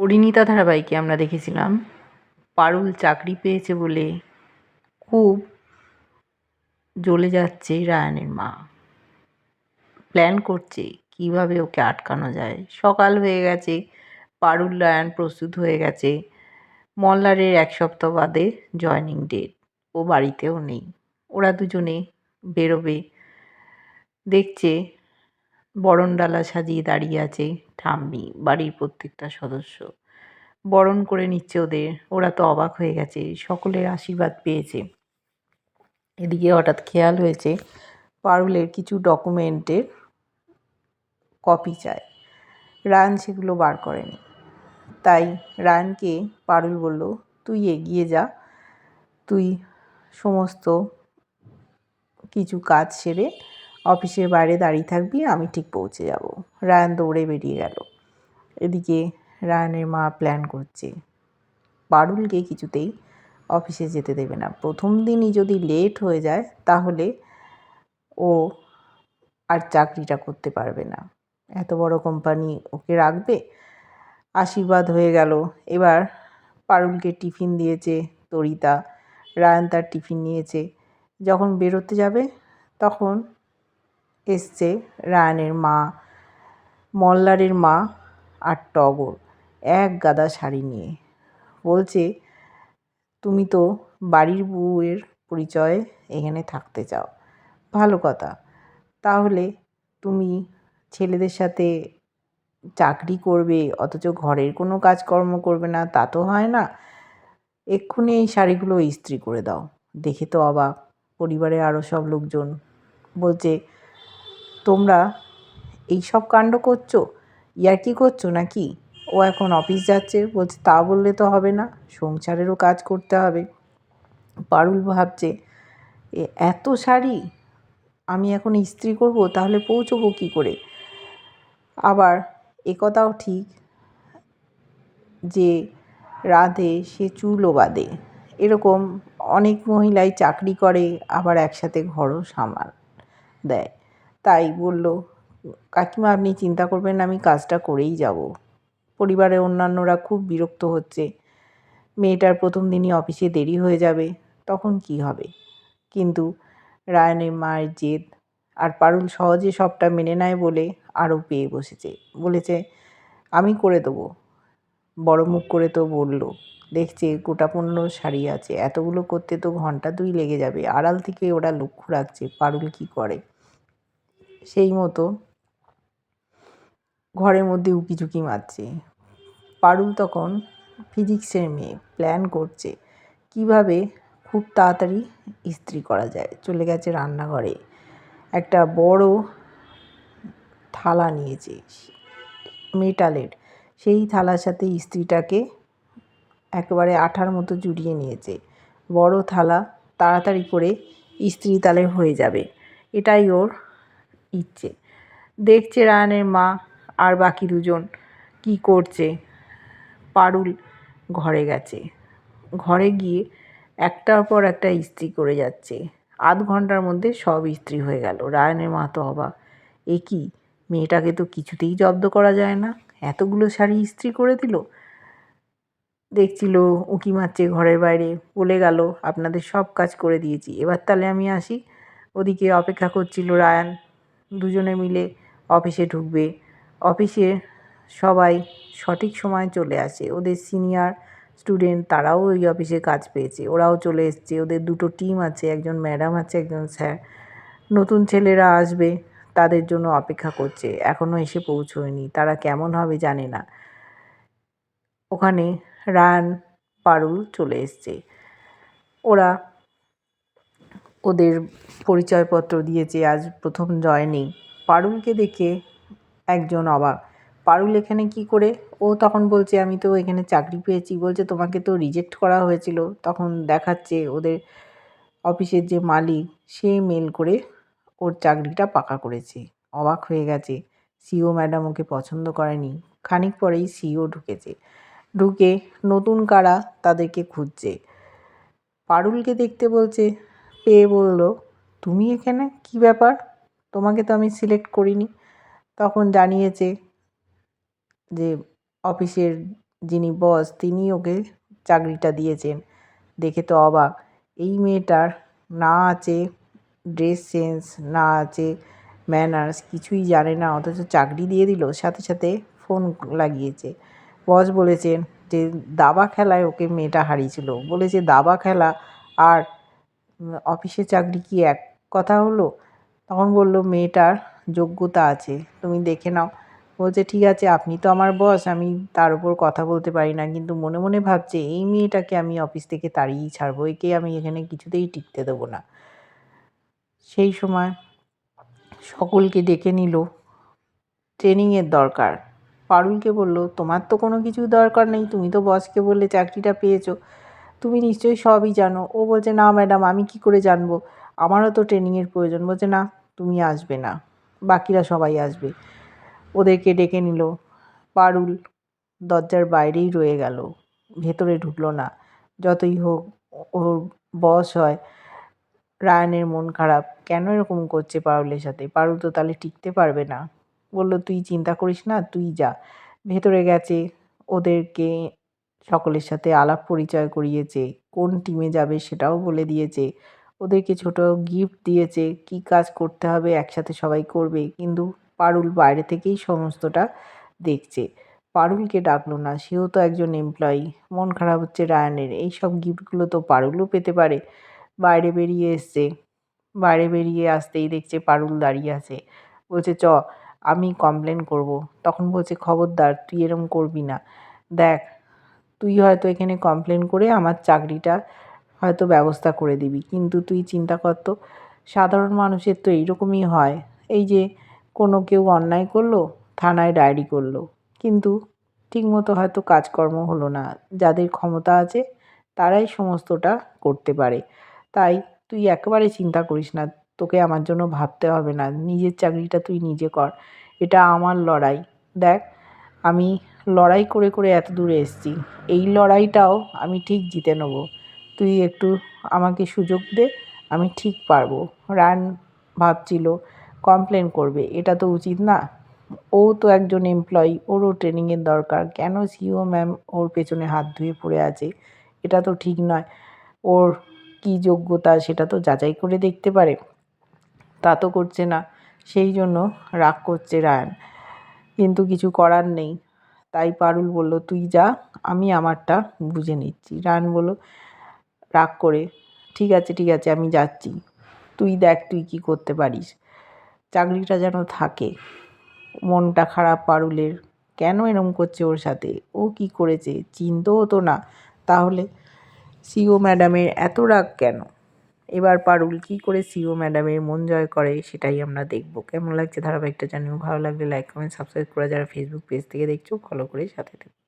পরিণীতা ধারাবাহিকে আমরা দেখেছিলাম। পারুল চাকরি পেয়েছে বলে খুব জ্বলে যাচ্ছে রায়ানের মা। প্ল্যান করছে কীভাবে ওকে আটকানো যায়। সকাল হয়ে গেছে, পারুল, রায়ান প্রস্তুত হয়ে গেছে। মল্লারের এক সপ্তাহ বাদে জয়নিং ডেট ও বাড়িতেও নেই। ওরা দুজনে বেরোবে। দেখছে বরণডালা সাজিয়ে দাঁড়িয়ে আছে ঠাম্মি, বাড়ির প্রত্যেকটা সদস্য। বরণ করে নিচ্ছে ওদের। ওরা তো অবাক হয়ে গেছে, সকলের আশীর্বাদ পেয়েছে। এদিকে হঠাৎ খেয়াল হয়েছে, পারুলের কিছু ডকুমেন্টের কপি চায় রায়ান সেগুলো বার করেনি। তাই রায়ানকে পারুল বলল, তুই এগিয়ে যা। তুই সমস্ত কিছু কাজ সেরে অফিসের বাইরে দাঁড়িয়ে থাকবি, আমি ঠিক পৌঁছে যাব। রায়ান দৌড়ে বেরিয়ে গেল। এদিকে রায়ানের মা প্ল্যান করছে। পারুলকে কিছুতেই অফিসে যেতে দেবে না। প্রথম দিনই যদি লেট হয়ে যায়, তাহলে ও আর চাকরিটা করতে পারবে না। এত বড় কোম্পানি ওকে রাখবে? আশীর্বাদ হয়ে গেল। এবার পারুলকে টিফিন দিয়েছে তরিতা। রায়ান তার টিফিন নিয়েছে। যখন বেরোতে যাবে, তখন এসছে রায়ানের মা, মল্লারের মা আর টগর, এক গাদা শাড়ি নিয়ে। বলছে, তুমি তো বাড়ির বউয়ের পরিচয়ে এখানে থাকতে চাও। ভালো কথা। তাহলে তুমি ছেলেদের সাথে চাকরি করবে, অথচ ঘরের কোনো কাজকর্ম করবে না, তা তো হয় না। এক্ষুনি এই শাড়িগুলো ইস্ত্রি করে দাও। দেখে তো অবাক পরিবারের আরও সব লোকজন। বলছে তোমরা এই সব কাণ্ড করছ? ইয়ার ইয়ার্কি করছ নাকি? ও এখন অফিস যাচ্ছে, বলছে তা বললে তো হবে না, সংসারেরও কাজ করতে হবে। পারুল ভাবছে এত শাড়ি আমি এখন ইস্ত্রি করব, তাহলে পৌঁছবো কী করে? আবার একথাও ঠিক যে রাধে, সে চুলও বাঁধে। এরকম অনেক মহিলাই চাকরি করে, আবার একসাথে ঘরও সামাল দেয়। তাই বলল, কাকিমা, আপনি চিন্তা করবেন আমি কাজটা করেই যাব। পরিবারের অন্যান্যরা খুব বিরক্ত হচ্ছে। মেয়েটার প্রথম দিনই অফিসে দেরি হয়ে যাবে, তখন কি হবে? কিন্তু রায়নের মায়ের জেদ আর পারুল সহজে সবটা মেনে নেয় বলে আরও পেয়ে বসেছে। বলেছে, আমি করে দেবো। বড় মুখ করে তো বলল, দেখছে, গোটা পনেরো শাড়ি আছে। এতগুলো করতে তো ঘণ্টা দুই লেগে যাবে। আড়াল থেকে ওরা লক্ষ্য রাখছে, পারুল কি করে? সেই মতো ঘরের মধ্যে উকিঝুঁকি মারছে। পারুল তখন ফিজিক্সের মেয়ে, প্ল্যান করছে কীভাবে খুব তাড়াতাড়ি ইস্ত্রি করা যায়। চলে গেছে রান্নাঘরে। একটা বড় থালা নিয়েছে মেটালের। সেই থালার সাথে ইস্ত্রিটাকে একেবারে আঠার মতো জুড়িয়ে নিয়েছে। বড় থালা তাড়াতাড়ি করে ইস্ত্রি তালে হয়ে যাবে। এটাই ওর ইচ্ছে। দেখছে রায়ানের মা আর বাকি দুজন কি করছে। পারুল ঘরে গেছে। ঘরে গিয়ে একটার পর একটা ইস্ত্রি করে যাচ্ছে। আধ ঘণ্টার মধ্যে সব ইস্ত্রি হয়ে গেল। রায়নের মা তো অবাক। এ কি, মেয়েটাকে তো কিছুতেই জব্দ করা যায় না? এতগুলো শাড়ি ইস্ত্রি করে দিল? দেখছিল উঁকি মারছে ঘরের বাইরে। বলে গেল, আপনাদের সব কাজ করে দিয়েছি। এবার তাহলে আমি আসি। ওদিকে অপেক্ষা করছিল রায়ান। দুজনে মিলে অফিসে ঢুকবে। অফিসে সবাই সঠিক সময় চলে আসে। ওদের সিনিয়র স্টুডেন্ট তারাও ওই অফিসে কাজ পেয়েছে। ওরাও চলে এসছে। ওদের দুটো টিম আছে, একজন ম্যাডাম আছে, একজন স্যার। নতুন ছেলেরা আসবে, তাদের জন্য অপেক্ষা করছে। এখনও এসে পৌঁছয়নি। তারা কেমন হবে জানে না। ওখানে রান পারুল চলে এসছে। ওরা ওদের পরিচয়পত্র দিয়েছে আজ প্রথম জয়নিং পারুলকে দেখে একজন অবাক। পারুল এখানে কি করে? ও তখন বলছে, আমি তো এখানে চাকরি পেয়েছি। বলছে, তোমাকে তো রিজেক্ট করা হয়েছিল। তখন দেখাচ্ছে ওদের অফিসের যে মালিক, সে মেল করে ওর চাকরিটা পাকা করেছে। অবাক হয়ে গেছে। সিও ম্যাডাম ওকে পছন্দ করেনি। খানিক পরেই সিও ঢুকেছে। ঢুকে নতুন কারা তাদেরকে খুঁজছে। পারুলকে দেখতে বলছে পেয়ে বলল, তুমি এখানে? কি ব্যাপার? তোমাকে তো আমি সিলেক্ট করিনি। তখন জানিয়েছে যে অফিসের যিনি বস, তিনি ওকে চাকরিটা দিয়েছেন। দেখে তো অবাক। এই মেয়েটার না আছে ড্রেস সেন্স, না আছে ম্যানার্স, কিছুই জানে না, অথচ চাকরি দিয়ে দিল, সাথে সাথে ফোন লাগিয়েছে। বস বলেছেন যে, দাবা খেলায় ওকে মেয়েটা হারিয়েছিল। বলেছে, দাবা খেলা আর অফিসে চাকরি কি এক কথা হলো? তখন বলল, মেয়েটার যোগ্যতা আছে, তুমি দেখে নাও। বলছে, ঠিক আছে, আপনি তো আমার বস, আমি তার উপর কথা বলতে পারি না, কিন্তু মনে মনে ভাবছে, এই মেয়েটাকে আমি অফিস থেকে তাড়িয়েই ছাড়বো, একে আমি এখানে কিছুতেই টিকতে দেবো না। সেই সময় সকলকে ডেকে নিল। ট্রেনিংয়ের দরকার। পারুলকে বলল, তোমার তো কোনো কিছু দরকার নেই, তুমি তো বসকে বললে চাকরিটা পেয়েছ। তুমি নিশ্চয়ই সবই জানো। ও বলছে, না ম্যাডাম, আমি কি করে জানব? আমারও তো ট্রেনিংয়ের প্রয়োজন। বলছে, না, তুমি আসবে না। বাকিরা সবাই আসবে। ওদেরকে ডেকে নিল। পারুল দরজার বাইরেই রয়ে গেল। ভেতরে ঢুকলো না। যতই হোক, ওর বস হয়। রায়ানের মন খারাপ। কেন এরকম করছে পারুলের সাথে? পারুল তো তাহলে টিকতে পারবে না। বলল, তুই চিন্তা করিস না, তুই যা। ভেতরে গেছে ওদেরকে সকলের সাথে আলাপ পরিচয় করিয়েছে, কোন টিমে যাবে সেটাও বলে দিয়েছে, ওদেরকে ছোট গিফট দিয়েছে, কি কাজ করতে হবে একসাথে সবাই করবে, কিন্তু পারুল বাইরে থেকেই সমস্তটা দেখছে। পারুলকে ডাকলো না, সেও তো একজন এমপ্লয়ি মন খারাপ হচ্ছে রায়ানের এই সব গিফটগুলো তো পারুলও পেতে পারে। বাইরে বেরিয়ে এসছে, বাইরে বেরিয়ে আসতেই দেখছে পারুল দাঁড়িয়ে আছে। বলছে, চ, আমি কমপ্লেন করব। তখন বলছে, খবরদার, তুই এরম করবি না। দেখ তুই হয়তো এখানে কমপ্লেন করে আমার চাকরিটা হয়তো ব্যবস্থা করে দিবি। কিন্তু তুই চিন্তা কর তো, সাধারণ মানুষের তো এইরকমই হয়। এই যে কোনো কেউ অন্যায় করল, থানায় ডায়েরি করল। কিন্তু ঠিকমতো হয়তো কাজকর্ম হলো না। যাদের ক্ষমতা আছে, তারাই সমস্তটা করতে পারে। তাই তুই একেবারে চিন্তা করিস না। তোকে আমার জন্য ভাবতে হবে না। নিজের চাকরিটা তুই নিজে কর। এটা আমার লড়াই। দেখ, আমি লড়াই করে করে এত দূরে এসেছি। এই লড়াইটাও আমি ঠিক জিতে নেব। তুই একটু আমাকে সুযোগ দে, আমি ঠিক পারব। রান ভাবছিল, কমপ্লেন করবে, এটা তো উচিত না। ও তো একজন এমপ্লয়ি ওরও ট্রেনিংয়ের দরকার। কেন সিও ম্যাম ওর পেছনে হাত ধুয়ে পড়ে আছে? এটা তো ঠিক নয়। ওর কী যোগ্যতা সেটা তো যাচাই করে দেখতে পারে। তা তো করছে না। সেই জন্য রাগ করছে রায়ান। কিন্তু কিছু করার নেই। তাই পারুল বলল, তুই যা, আমি আমারটা বুঝে নিচ্ছি। রান বলল, রাগ করে। ঠিক আছে ঠিক আছে, আমি যাচ্ছি। তুই দেখ, তুই কি করতে পারিস। চাকরিটা যেন থাকে। মনটা খারাপ পারুলের। কেন এরম করছে ওর সাথে? ও কি করেছে? চিনতেও হতো না। তাহলে সিও ম্যাডামের এত রাগ কেন? এবার পারুল কি করে সিও ম্যাডামের মন জয় করে সেটাই আমরা দেখব। কেমন লাগছে ধারাবাহিকটা জানিও? ভালো লাগলে লাইক কমেন্ট সাবস্ক্রাইব করে যারা ফেসবুক পেজ থেকে দেখছ ফলো করে সাথে থেকো।